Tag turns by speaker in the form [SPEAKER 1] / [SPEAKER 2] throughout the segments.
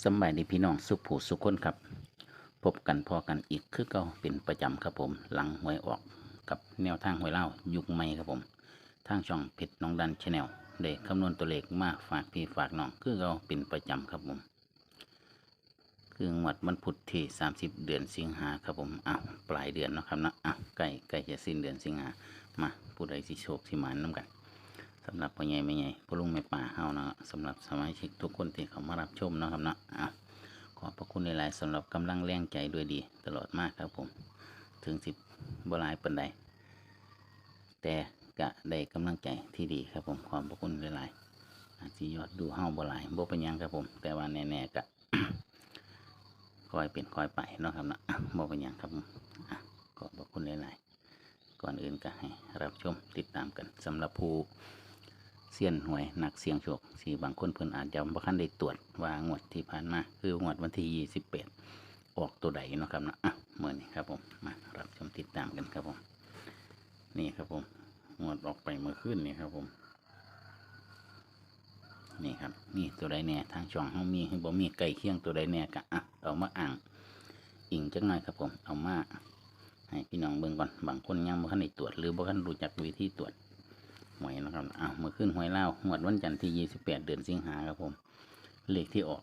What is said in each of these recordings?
[SPEAKER 1] สบายดีพี่น้องสุขผู้สุขคนครับ พบกันพอกันอีกคือเก็เป็นประจำครับผม หลังหวยออกกับแนวทางหวยเล่ายุคใหม่ครับผม ทางช่องเพชรน้องดันชาแนลได้คำนวณตัวเลขมาฝากพี่ฝากน้องคือเราเป็นประจำครับผม คืองวดวันพุธที่ 30 เดือนสิงหาครับผมอ้าวปลายเดือนนะครับนะอ้าวใกล้ใกล้จะสิ้นเดือนสิงหามาผู้ใดสิโชคสิมานน้ำกัน สำหรับพ่อใหญ่แม่ใหญ่พ่อลุงแม่ป่าเฮานะสำหรับสมาชิกทุกคนที่เขามารับชมนะครับนะอะขอบพระคุณหลายๆสำหรับกำลังแรงใจด้วยดี ตลอดมากครับผม ถึงสิบบลายปันใดแต่กะได้กำลังใจที่ดีครับผมขอบพระคุณหลายๆอาจสิยอดดูเฮาบลายบ่เป็นยังครับผม แต่ว่าแน่ๆกะคอยเป็นคอยไปนะครับนะบ่เป็นยังครับผมอะขอบพระคุณหลายๆก่อนอื่นก็ให้รับชมติดตามกันสำหรับผู้ เสียนหวยนักเสียงโชคสีบางคนเพิ่นอาจจะบ่คันได้ตรวจว่างวดที่ผ่านมาคืองวดวันที่ 28 ออกตัวใดเนาะครับนะอะเมื่อนี้ครับผมมารับชมติดตามกันครับผมนี่ครับผมงวดออกไปเมื่อคืนนี่ครับผมนี่ครับนี่ตัวใดแน่ทางช่องเฮามีบ่มีไก่เคียงตัวใดแน่กะอะเอามาอ่างอิงจักหน่อยครับผมเอามาให้พี่น้องเบิ่งก่อนบางคนยังบ่คันได้ตรวจหรือบ่คันรู้จักวิธีตรวจ วยนะครับอะเมื่อขึ้นหวยเล่าหวดวันจันทร์ที่28เดือนสิงหาครับผม เลขที่ออก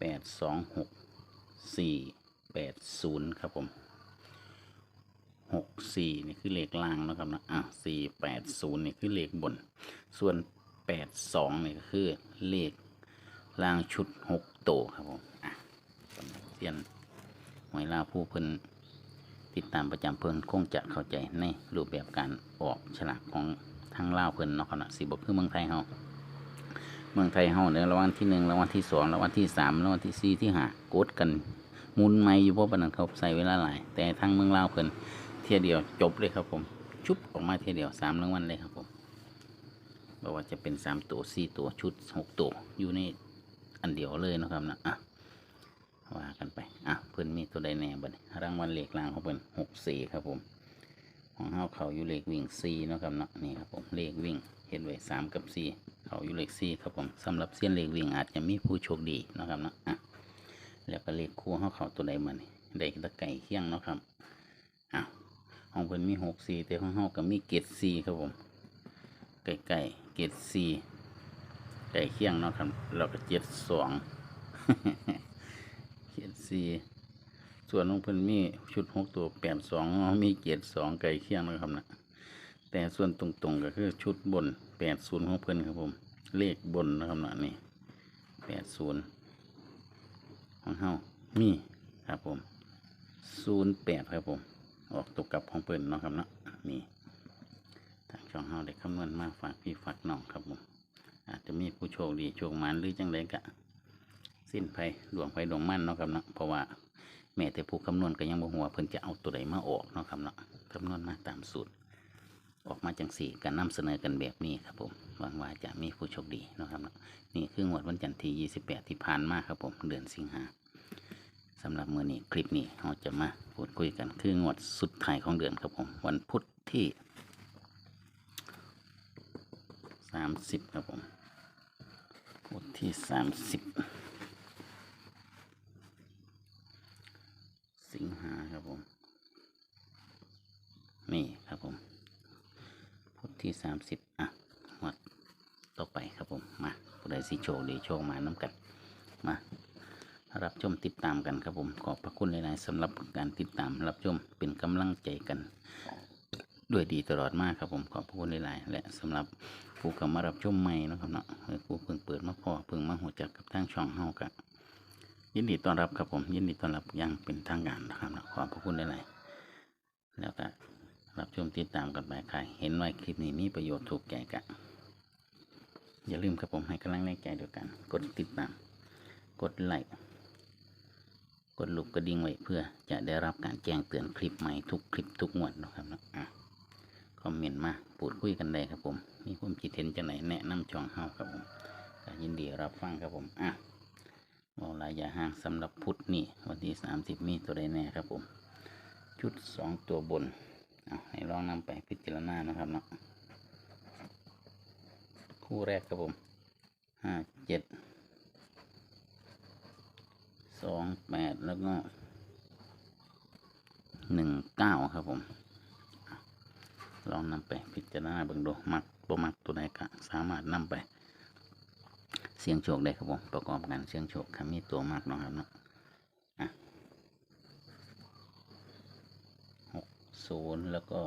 [SPEAKER 1] 8 2 6 4 8 0ครับผม6 4นี่คือเลขล่างนะครับนะอะ4 8 0นี่คือเลขบน ส่วน8 2นี่ก็คือเลขล่างชุด6โตวครับผมอะเซียนหวยเล่าผู้เพิ่น ติดตามประจำเพิ่นคงจะเข้าใจในรูปแบบการออกฉลากของทางลาวเพิ่นเนาะครับนะสิบ่คือเมืองไทยเฮาเมืองไทยเฮาเนี่ยรางวัลที่หนึ่งรางวัลที่สองรางวัลที่สามรางวัลที่สี่ที่ห้ากดกันมุนไม่อยู่เพราะปานนั้นเขาใส่เวลาหลาย แต่ทางเมืองลาวเพิ่นเที่ยเดียวจบเลยครับผม ชุบออกมาเที่ยเดียวสามรางวัลเลยครับผมบ่ว่าจะเป็นสามตัวสี่ตัวชุดหกตัวอยู่ในอันเดียวเลยนะครับนะอะว่ากันไป อะเพิ่นมีตัวใดแน่บัดนี้รางวัลเลขล่างของเพิ่นหกสี่ครับผม ของเฮาเขาอยู่เลขวิ่งสี่เนาะครับเนาะนี่ครับผมเลขวิ่งเห็นไว้สามกับสี่เขาอยู่เลขสี่ครับผมสำหรับเส้นเลขวิ่งอาจจะมีผู้โชคดีเนาะครับเนาะอะแล้วก็เลขคู่เฮาเขาตัวใดมานี่ได้ตะไก่เคียงเนาะครับอะของเพิ่นมีหกสี่แต่ของเฮาก็มีเกตสี่ครับผมใกล้ๆเกตสี่ไก่เคียงเนาะครับแล้วก็เจ็ดสอง เขียนสี่ส่วนของเพิ่นมีชุดหกตัวแปดสองมีเกียรสองไก่เคียงนะครับนะแต่ส่วนตรงๆก็คือชุดบนแปดศูนย์ของเพิ่นครับผม เลขบนนะครับนะนี่แปดศูนย์ของเฮามีครับผมศูนย์แปดครับผม ออกตกกับของเพิ่นเนาะครับเนาะนี่ทางช่องเฮาได้คำนวณมาฝากพี่ฝากน้องครับผม อาจจะมีผู้โชคดีโชคมานหรือจังไดกะ สิ้นไฟหลวงไฟหลวงมั่นเนาะครับเนาะเพราะว่าแม่แต่ผู้คำนวณก็ยังบ่หัวเพิ่นจะเอาตัวใดมาออกเนาะครับเนาะคำนวณมาตามสูตร ออกมาจังสี่การนำเสนอกันแบบนี้ครับผมหวังว่าจะมีผู้โชคดีเนาะครับเนาะนี่คืองวดวันจันทร์ที่ 28 ที่ผ่านมาครับผมเดือนสิงหาสำหรับมื้อนี้คลิปนี้เราจะมาพูดคุยกันคืองวดสุดท้ายของเดือนครับผม วันพุธที่ 30 ครับผมพุธที่ 30 สิงหาครับผม นี่ครับผมพุธ ที่สามสิบอะงวดต่อไปครับผม มาผู้ใดสิโชคดีโชคมาน้ำกัน มา รับชมติดตามกันครับผม ขอบพระคุณหลายๆสำหรับการติดตามรับชมเป็นกำลังใจกันด้วยดีตลอดมากครับผมขอบพระคุณหลายๆและสำหรับผู้เข้ามารับชมใหม่นะครับเนาะผู้เพิ่งเปิดมาพอเพิ่งมาหัวจักกับทางช่องเฮากันยินดีต้อนรับครับผมยินดีต้อนรับอยังเป็นทางการนะครับขอบพระคุณหลายๆแล้วก็ รับชมติดตามกันไปใครเห็นว่าคลิปนี้มีประโยชน์ถูกใจกันอย่าลืมครับผมให้กำลังแรงใจเดียวกัน กดติดตาม กดไลค์กดลูกกระดิ่งไว้เพื่อจะได้รับการแจ้งเตือนคลิปใหม่ทุกคลิปทุกงวดนะครับนะอะคอมเมนต์มาพูดคุยกันได้ครับผม มีความคิดเห็นจะไหนแนะนำช่องเฮาครับผมก็ยินดีรับฟังครับผมอะมองระยะห่างสำหรับพุทธนี่วันที่สามสิบมีตัวใดแน่ครับผม ชุดสองตัวบน ให้ลองนำไปพิจารณานะครับเนาะคู่แรกครับผมห้าเจ็ดสองแปดแล้วก็หนึ่งเก้าครับผม ลองนำไปพิจารณาเบิ่งดูมักบ่มักตัวใดก็สามารถนำไป เสียงโชคได้ครับผม ประกอบกันเสียงโชคครับมีตัวมากเนาะครับเนาะหก ศูนย์แล้วก็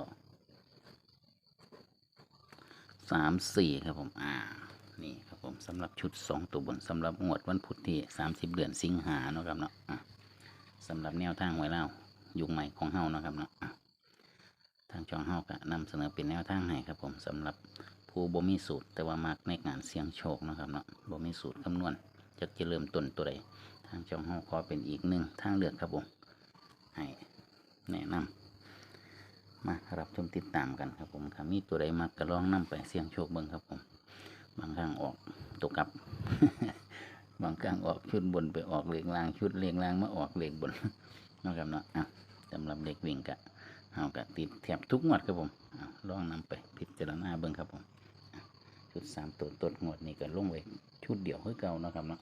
[SPEAKER 1] สามสี่ครับผม อ่า นี่ครับผมสำหรับชุดสองตัวบนสำหรับงวดวันพุธที่สามสิบเดือนสิงหาเนาะครับเนาะอะสำหรับแนวทางไว้แล้วยุคใหม่ของเฮาเนาะครับเนาะอะทางช่องเฮาก็นำเสนอเป็นแนวทางให้ครับผมสำหรับผู้บ่มีสูตร แต่ว่ามักในการเสี่ยงโชคนะครับเนาะบ่มีสูตรคำนวณจะจะเริ่มต้นตัวใดทางช่องเฮาขอเป็นอีกหนึ่งทางเลือกครับผมให้แนะนำ มารับชมติดตามกันครับผมครับมีตัวใดมักก็ลองนำไปเสี่ยงโชคเบิ่งครับผม บางครั้งออกตกกลับ บางครั้งออกชุดบนไปออกเหล็กลางชุดเหล็กลางมาออกเหล็กบนนะครับเนาะอะสำหรับเด็กวิ่งกะเอากะติดแถบทุกงวดครับผมอะลองนำไปพิจารณาเบิ่งครับผมชุดสามตัวต้นงวดนี่ก็ลงไว้ชุดเดียวคือเก่านะครับเนาะ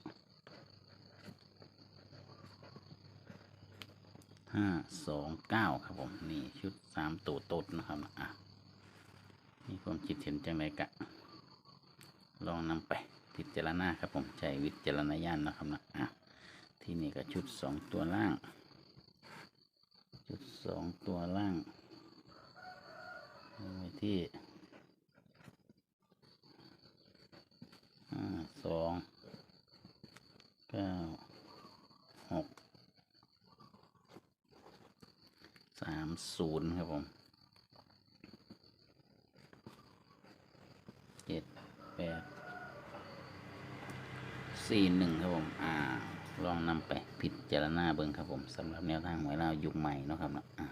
[SPEAKER 1] ห้าสองเก้าครับผม นี่ชุดสามตัวต้นนะครับนะอะมีความคิดเห็นจังไรกะ ลองนำไปพิจารณาครับผมใช้วิจารณญาณนะครับนะอะที่นี่ก็ชุดสองตัวล่าง ชุดสองตัวล่างไว้ที่ห้าสองเก้าหกสาม ศูนย์ครับผมเจ็ดแปดสี่หนึ่งครับผม อ่า ลองนำไปพิจารณาเบิ่งครับผมสำหรับแนวทางหวยเรายุคใหม่เนาะครับเนาะอ่า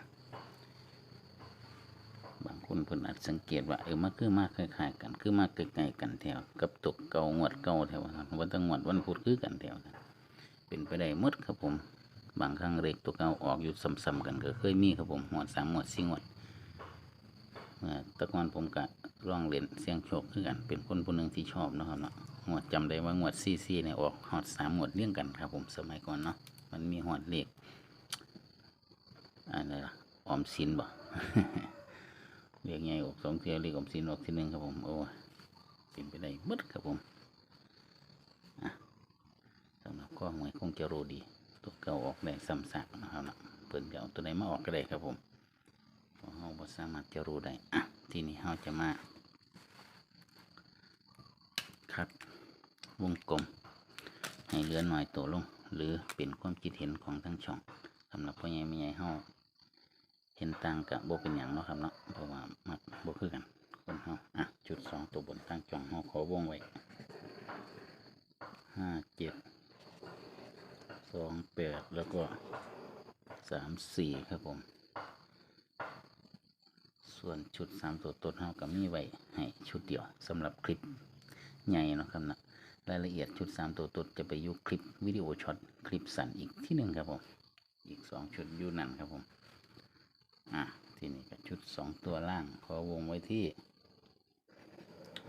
[SPEAKER 1] บางคนเพิ่นอาจสังเกตว่าเออมันคือมากคล้ายๆกันคือมากใกล้ๆกันแถวกับตกเก่างวดเก่าแถวครับวันตั้งงวดวันพุธคือกันแถวกันเป็นไปได้หมดครับผม บางครั้งเลขตัวเก่าออกอยู่ซ้ำๆกันก็เคยมีครับผมหวดสามหวดสี่หวดเมื่อตะกอนผมกะร่องเล่นเสียงโชคคือกันเป็นคนผู้หนึ่งที่ชอบนะครับเนาะงวดจำได้ว่างวดซีซีเนี่ยออกหอดสามงวดเลี่ยงกันครับผมสมัยก่อนเนาะมันมีหอดเลขอะไรล่ะออมสินบ่เรียกไงออกสองเทียเรียกออมสินออกทีหนึ่งครับผมโอ้เป็นไปได้หมดครับผมอะสำหรับข้อหวยคงจะรู้ดี ตัวเก่าออกได้ซ้ำซากนะครับนะเพิ่นจะเอาตัวไหนมาออกก็ได้ครับผมเพราะเราสามารถจะรู้ได้อะทีนี้เราจะมาคัดวงกลม ให้เหลือหน่อยตัวลง หรือเป็นความคิดเห็นของทั้งช่องสำหรับพ่อใหญ่แม่ใหญ่เฮาเห็นต่างกับโบเป็นอย่างเนาะครับเนาะเพราะว่ามักโบคือกันคนเฮาอะจุดสองตัวบนตั้งช่องเฮาขอวงไว้ห้าเจ็ด สองแปดแล้วก็สามสี่ครับผม ส่วนชุดสามตัวต้นเฮาก็มีไว้ให้ชุดเดียวสำหรับคลิปใหญ่เนาะครับนะรายละเอียดชุดสามตัวต้นจะไปยู่คลิปวิดีโอช็อตคลิปสั้นอีกที่หนึ่งครับผม อีกสองชุดยู่นั่นครับผมอะทีนี้ก็ชุดสองตัวล่างขอวงไว้ที่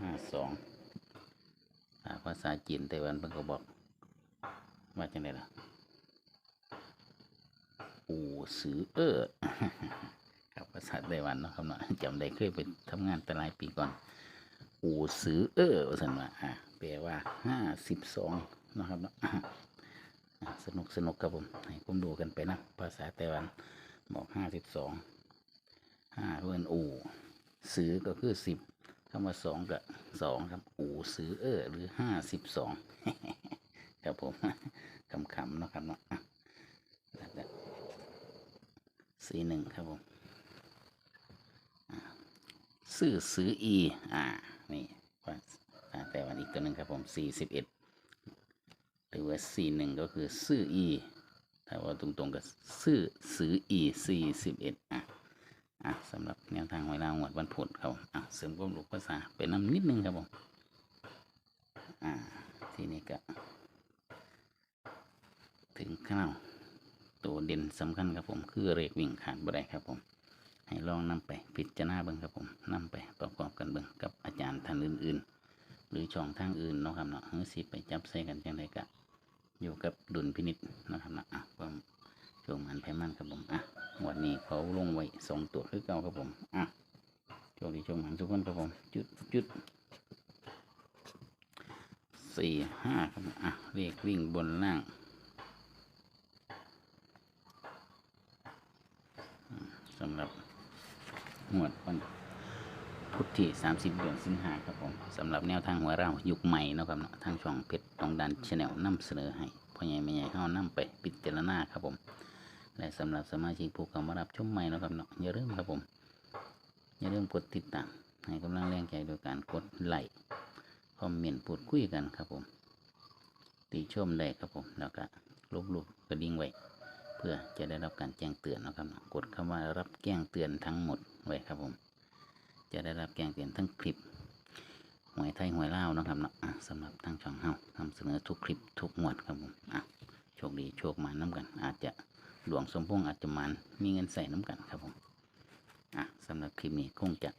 [SPEAKER 1] ห้าสองภาษาจีนไต้หวันเพิ่นก็บอกว่าจังไดล่ะ อู่สือเออครับภาษาไต้หวันเนาะครับเนาะจำได้เคยไปทำงานตลายปีก่อน อู่สือเออว่าสันว่าอ่าแปลว่าห้าสิบสองนาะครับเนาะอ่าสนุกสนุกครับผมให้ผมดูกันไปนะ ภาษาไต้หวันบอกห้าสิบสองห้าเพื่อนอู่สือก็คือสิบคำว่าสองกับสองครับ อู่สือเออหรือห้าสิบสองครับผมคำๆเนาะครับเนาะอะแล้วก็ สี่หนึ่งครับผมซื่อซื้ออีอ่านี่ภาษาแต่วันอีกตัวหนึ่งครับผมสี่สิบเอ็ดหรือว่าสี่หนึ่งก็คือซื่ออีถ้าว่าตรงๆก็ซื่อซื้ออีสี่สิบเอ็ดอะอะสำหรับแนวทางไวลางวดวันพุธครับอะเสริมความรู้ภาษาเป็นน้ำนิดนึงครับผมอ่าทีนี้ก็ถึงข้าว ตัวเด่นสำคัญครับผมคือเรกวิ่งขาดบ่ได้ครับผม ให้ลองนำไปพิจารณาเบิ่งครับผมนำไปประกอบกันเบิ่งกับอาจารย์ท่านอื่น ๆ หรือช่องทางอื่นเนาะครับเนาะเฮ้ยสิไปจับใส่กันจังไดกะอยู่กับดุลพินิษนะครับนะอะความโชคมันไพมันครับผมอะวันนี้เขาลงไว้สองตัวคือเก่าครับผมอะโชคดีโชคมันทุกคนครับผมจุดจุดสี่ห้าครับอะเรียกวิ่งบนล่างอืมสำหรับหมวดวันพุธที่ 30 เดือนสิงหาครับผมสำหรับแนวทางหัวเรายุคใหม่นะครับเนาะทางช่องเพชรตองดันชาแนลนำเสนอให้พ่อใหญ่แม่ใหญ่เข้านำไปพิดจรณาครับผม และสำหรับสมาชิกผู้เข้ามารับชมใหม่นะครับเนาะอย่าลืมครับผม อย่าลืมกดติดตามให้กำลังแรงใจโดยการกดไลค์คอมเมนต์พูดคุยกันครับผม ติชมได้ครับผมแล้วก็ลบลูกกระดิ่งไว้ เพื่อจะได้รับการแจ้งเตือนนะครับ กดคำว่ารับแจ้งเตือนทั้งหมดไว้ครับผม จะได้รับแจ้งเตือนทั้งคลิปหวยไทยหวยเล่าวนะครับเนาะสำหรับทางช่องเฮานำเสนอทุกคลิปทุกงวดครับผมอะโชคดีโชคมาน้ำกัน อาจจะหลวงสมพงษ์อาจจะมันมีเงินใส่น้ำกันครับผมอะสำหรับคลิปนี้คงจะ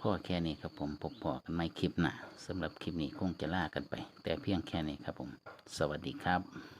[SPEAKER 1] พ่อแค่นี้ครับผมพบพอกันไม่คลิปหน้าสำหรับคลิปนี้คงจะล่ากันไป แต่เพียงแค่นี้ครับผม สวัสดีครับ